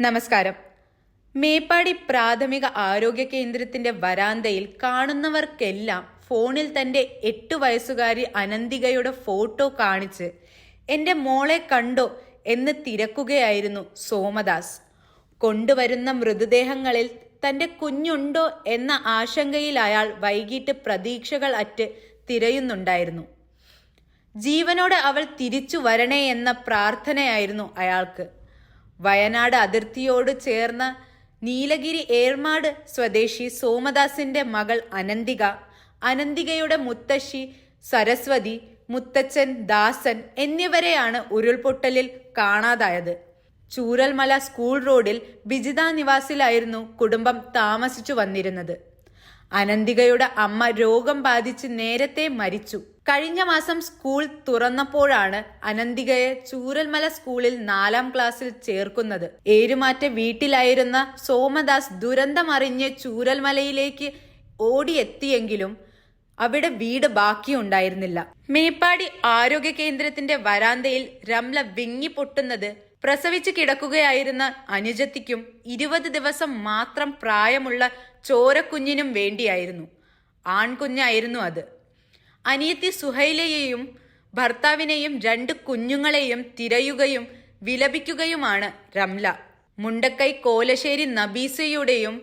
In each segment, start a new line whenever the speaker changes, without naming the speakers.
നമസ്കാരം. മേപ്പാടി പ്രാഥമിക ആരോഗ്യ കേന്ദ്രത്തിന്റെ വരാന്തയിൽ കാണുന്നവർക്കെല്ലാം ഫോണിൽ തന്റെ എട്ട് വയസ്സുകാരി അനന്തികയുടെ ഫോട്ടോ കാണിച്ച് എന്റെ മോളെ കണ്ടോ എന്ന് തിരക്കുകയായിരുന്നു സോമദാസ്. കൊണ്ടുവരുന്ന മൃതദേഹങ്ങളിൽ തന്റെ കുഞ്ഞുണ്ടോ എന്ന ആശങ്കയിൽ അയാൾ വൈകിട്ട് പ്രതീക്ഷകൾ അറ്റ് തിരയുന്നുണ്ടായിരുന്നു. ജീവനോട് അവൾ തിരിച്ചു വരണേ എന്ന പ്രാർത്ഥനയായിരുന്നു അയാൾക്ക്. വയനാട് അതിർത്തിയോട് ചേർന്ന നീലഗിരി ഏർമാട് സ്വദേശി സോമദാസിന്റെ മകൾ അനന്തിക അനന്തികയുടെ മുത്തശ്ശി സരസ്വതി മുത്തച്ഛൻ ദാസൻ എന്നിവരെയാണ് ഉരുൾപൊട്ടലിൽ കാണാതായത്. ചൂരൽമല സ്കൂൾ റോഡിൽ ബിജിത നിവാസിലായിരുന്നു കുടുംബം താമസിച്ചു വന്നിരുന്നത്. അനന്തികയുടെ അമ്മ രോഗം ബാധിച്ച് നേരത്തെ മരിച്ചു. കഴിഞ്ഞ മാസം സ്കൂൾ തുറന്നപ്പോഴാണ് അനന്തികയെ ചൂരൽമല സ്കൂളിൽ നാലാം ക്ലാസ്സിൽ ചേർക്കുന്നത്. ഏരുമാറ്റ വീട്ടിലായിരുന്ന സോമദാസ് ദുരന്തമറിഞ്ഞ് ചൂരൽമലയിലേക്ക് ഓടിയെത്തിയെങ്കിലും അവിടെ വീട് ബാക്കിയുണ്ടായിരുന്നില്ല. മേപ്പാടി ആരോഗ്യ കേന്ദ്രത്തിന്റെ വരാന്തയിൽ രംല വിങ്ങി പൊട്ടുന്നത് പ്രസവിച്ച് കിടക്കുകയായിരുന്ന അനുജത്തിക്കും ഇരുപത് ദിവസം മാത്രം പ്രായമുള്ള ചോരക്കുഞ്ഞിനും വേണ്ടിയായിരുന്നു. ആൺകുഞ്ഞായിരുന്നു അത്. അനിയത്തി സുഹൈലയെയും ഭർത്താവിനെയും രണ്ട് കുഞ്ഞുങ്ങളെയും തിരയുകയും വിലപിക്കുകയുമാണ് രംല. മുണ്ടക്കൈ കോലശ്ശേരി നബീസയുടെയും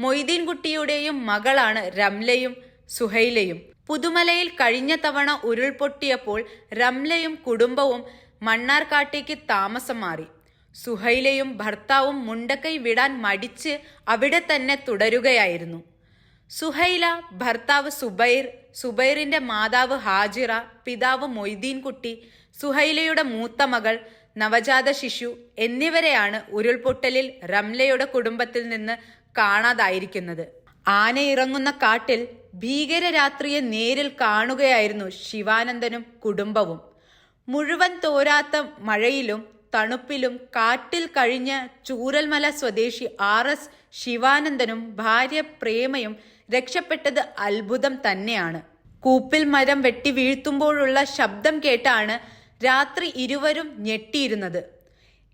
മൊയ്തീൻകുട്ടിയുടെയും മകളാണ് രംലയും സുഹൈലയും. പുതുമലയിൽ കഴിഞ്ഞ തവണ ഉരുൾപൊട്ടിയപ്പോൾ രംലയും കുടുംബവും മണ്ണാർക്കാട്ടേക്ക് താമസം മാറി. സുഹൈലയും ഭർത്താവും മുണ്ടക്കൈ വിടാൻ മടിച്ച് അവിടെ തന്നെ തുടരുകയായിരുന്നു. സുഹൈല ഭർത്താവ് സുബൈർ സുബൈറിന്റെ മാതാവ് ഹാജിറ പിതാവ് മൊയ്തീൻ കുട്ടി സുഹൈലയുടെ മൂത്ത മകൾ നവജാത ശിശു എന്നിവരെയാണ് ഉരുൾപൊട്ടലിൽ റംലയുടെ കുടുംബത്തിൽ നിന്ന് കാണാതായിരിക്കുന്നത്. ആന ഇറങ്ങുന്ന കാട്ടിൽ ഭീകരരാത്രിയെ നേരിൽ കാണുകയായിരുന്നു ശിവാനന്ദനും കുടുംബവും. മുഴുവൻ തോരാത്ത മഴയിലും തണുപ്പിലും കാറ്റിൽ കഴിഞ്ഞ ചൂരൽമല സ്വദേശി ആർ എസ് ശിവാനന്ദനും ഭാര്യ പ്രേമയും രക്ഷപ്പെട്ടത് അത്ഭുതം തന്നെയാണ്. കൂപ്പിൽ മരം വെട്ടി വീഴ്ത്തുമ്പോഴുള്ള ശബ്ദം കേട്ടാണ് രാത്രി ഇരുവരും ഞെട്ടിയിരുന്നത്.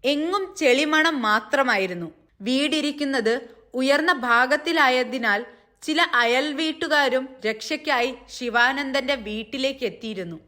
എങ്ങും ചെളിമണം മാത്രമായിരുന്നു. വീടിരിക്കുന്നത് ഉയർന്ന ഭാഗത്തിലായതിനാൽ ചില അയൽ വീട്ടുകാരും രക്ഷയ്ക്കായി ശിവാനന്ദന്റെ വീട്ടിലേക്ക് എത്തിയിരുന്നു.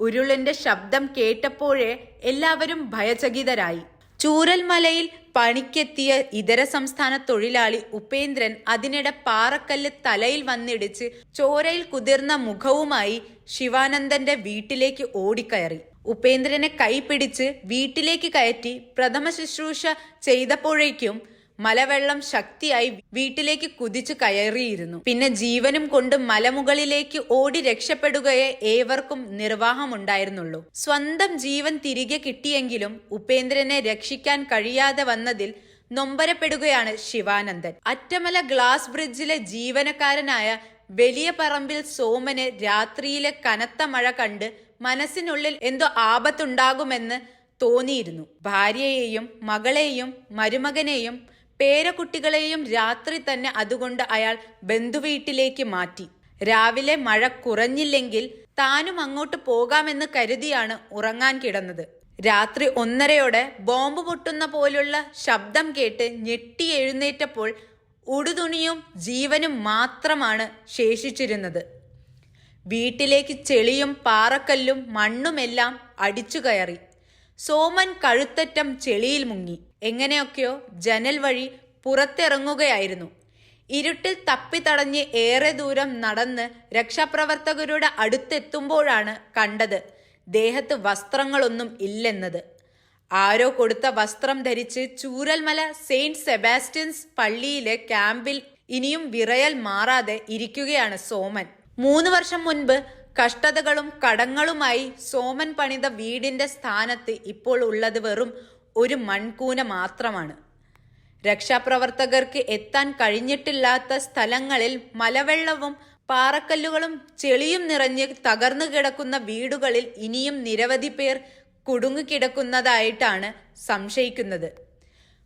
ഉരുളിന്റെ ശബ്ദം കേട്ടപ്പോഴേ എല്ലാവരും ഭയചകിതരായി. ചൂരൽമലയിൽ പണിക്കെത്തിയ ഇതര സംസ്ഥാന തൊഴിലാളി ഉപേന്ദ്രൻ അതിനിടെ പാറക്കല്ല് തലയിൽ വന്നിടിച്ച് ചോരയിൽ കുതിർന്ന മുഖവുമായി ശിവാനന്ദന്റെ വീട്ടിലേക്ക് ഓടിക്കയറി. ഉപേന്ദ്രനെ കൈപിടിച്ച് വീട്ടിലേക്ക് കയറ്റി പ്രഥമ ശുശ്രൂഷ ചെയ്തപ്പോഴേക്കും മലവെള്ളം ശക്തിയായി വീട്ടിലേക്ക് കുതിച്ചു കയറിയിരുന്നു. പിന്നെ ജീവനും കൊണ്ട് മലമുകളിലേക്ക് ഓടി രക്ഷപ്പെടുകയെ ഏവർക്കും നിർവാഹമുണ്ടായിരുന്നുള്ളൂ. സ്വന്തം ജീവൻ തിരികെ കിട്ടിയെങ്കിലും ഉപേന്ദ്രനെ രക്ഷിക്കാൻ കഴിയാതെ വന്നതിൽ നൊമ്പരപ്പെടുകയാണ് ശിവാനന്ദൻ. അറ്റമല ഗ്ലാസ് ബ്രിഡ്ജിലെ ജീവനക്കാരനായ വലിയ പറമ്പിൽ സോമന് രാത്രിയിലെ കനത്ത മഴ കണ്ട് മനസ്സിനുള്ളിൽ എന്തോ ആപത്തുണ്ടാകുമെന്ന് തോന്നിയിരുന്നു. ഭാര്യയെയും മകളെയും മരുമകനെയും പേരക്കുട്ടികളെയും രാത്രി തന്നെ അതുകൊണ്ട് അയാൾ ബന്ധുവീട്ടിലേക്ക് മാറ്റി. രാവിലെ മഴ കുറഞ്ഞില്ലെങ്കിൽ താനും അങ്ങോട്ട് പോകാമെന്ന് കരുതിയാണ് ഉറങ്ങാൻ കിടന്നത്. രാത്രി ഒന്നരയോടെ ബോംബ് പൊട്ടുന്ന പോലുള്ള ശബ്ദം കേട്ട് ഞെട്ടി എഴുന്നേറ്റപ്പോൾ ഉടുതുണിയും ജീവനും മാത്രമാണ് ശേഷിച്ചിരുന്നത്. വീട്ടിലേക്ക് ചെളിയും പാറക്കല്ലും മണ്ണുമെല്ലാം അടിച്ചു കയറി സോമൻ കഴുത്തറ്റം ചെളിയിൽ മുങ്ങി. എങ്ങനെയൊക്കെയോ ജനൽ വഴി പുറത്തിറങ്ങുകയായിരുന്നു. ഇരുട്ടിൽ തപ്പിത്തടഞ്ഞ് ഏറെ ദൂരം നടന്ന് രക്ഷാപ്രവർത്തകരുടെ അടുത്തെത്തുമ്പോഴാണ് കണ്ടത് ദേഹത്ത് വസ്ത്രങ്ങളൊന്നും ഇല്ലെന്നത്. ആരോ കൊടുത്ത വസ്ത്രം ധരിച്ച് ചൂരൽമല സെയിന്റ് സെബാസ്റ്റ്യൻസ് പള്ളിയിലെ ക്യാമ്പിൽ ഇനിയും വിറയൽ മാറാതെ ഇരിക്കുകയാണ് സോമൻ. മൂന്ന് വർഷം മുൻപ് കഷ്ടതകളും കടങ്ങളുമായി സോമൻ പണിത വീടിന്റെ സ്ഥാനത്ത് ഇപ്പോൾ ഉള്ളത് വെറും ഒരു മൺകൂന മാത്രമാണ്. രക്ഷാപ്രവർത്തകർക്ക് എത്താൻ കഴിഞ്ഞിട്ടില്ലാത്ത സ്ഥലങ്ങളിൽ മലവെള്ളവും പാറക്കല്ലുകളും ചെളിയും നിറഞ്ഞ് തകർന്നു കിടക്കുന്ന വീടുകളിൽ ഇനിയും നിരവധി പേർ കുടുങ്ങിക്കിടക്കുന്നതായിട്ടാണ് സംശയിക്കുന്നത്.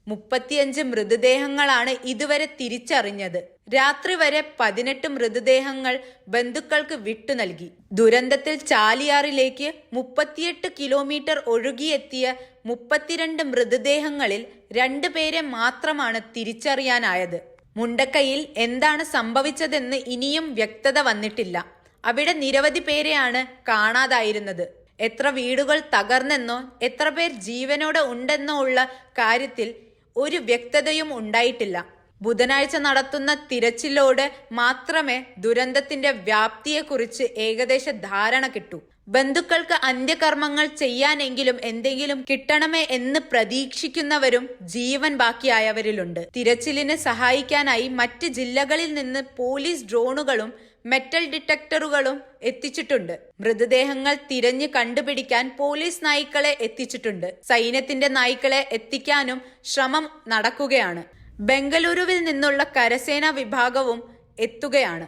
മുപ്പത്തിയഞ്ച് മൃതദേഹങ്ങളാണ് ഇതുവരെ തിരിച്ചറിഞ്ഞത്. രാത്രി വരെ പതിനെട്ട് മൃതദേഹങ്ങൾ ബന്ധുക്കൾക്ക് വിട്ടു നൽകി. ദുരന്തത്തിൽ ചാലിയാറിലേക്ക് മുപ്പത്തിയെട്ട് കിലോമീറ്റർ ഒഴുകിയെത്തിയ മുപ്പത്തിരണ്ട് മൃതദേഹങ്ങളിൽ രണ്ടു പേരെ മാത്രമാണ് തിരിച്ചറിയാനായത്. മുണ്ടക്കയിൽ എന്താണ് സംഭവിച്ചതെന്ന് ഇനിയും വ്യക്തത വന്നിട്ടില്ല. അവിടെ നിരവധി പേരെയാണ് കാണാതായിരുന്നത്. എത്ര വീടുകൾ തകർന്നെന്നോ എത്ര പേർ ജീവനോടെ ഉണ്ടെന്നോ ഉള്ള കാര്യത്തിൽ ഒരു വ്യക്തതയും ഉണ്ടായിട്ടില്ല. ബുധനാഴ്ച നടത്തുന്ന തിരച്ചിലോട് മാത്രമേ ദുരന്തത്തിന്റെ വ്യാപ്തിയെക്കുറിച്ച് ഏകദേശ ധാരണ കിട്ടൂ. ബന്ധുക്കൾക്ക് അന്ത്യകർമ്മങ്ങൾ ചെയ്യാനെങ്കിലും എന്തെങ്കിലും കിട്ടണമേ എന്ന് പ്രതീക്ഷിക്കുന്നവരും ജീവൻ ബാക്കിയായവരിലുണ്ട്. തിരച്ചിലിനെ സഹായിക്കാനായി മറ്റ് ജില്ലകളിൽ നിന്ന് പോലീസ് ഡ്രോണുകളും മെറ്റൽ ഡിറ്റക്ടറുകളും എത്തിച്ചിട്ടുണ്ട്. മൃതദേഹങ്ങൾ തിരഞ്ഞു കണ്ടുപിടിക്കാൻ പോലീസ് നായ്ക്കളെ എത്തിച്ചിട്ടുണ്ട്. സൈന്യത്തിന്റെ നായ്ക്കളെ എത്തിക്കാനും ശ്രമം നടക്കുകയാണ്. ബംഗളൂരുവിൽ നിന്നുള്ള കരസേനാ വിഭാഗവും എത്തുകയാണ്.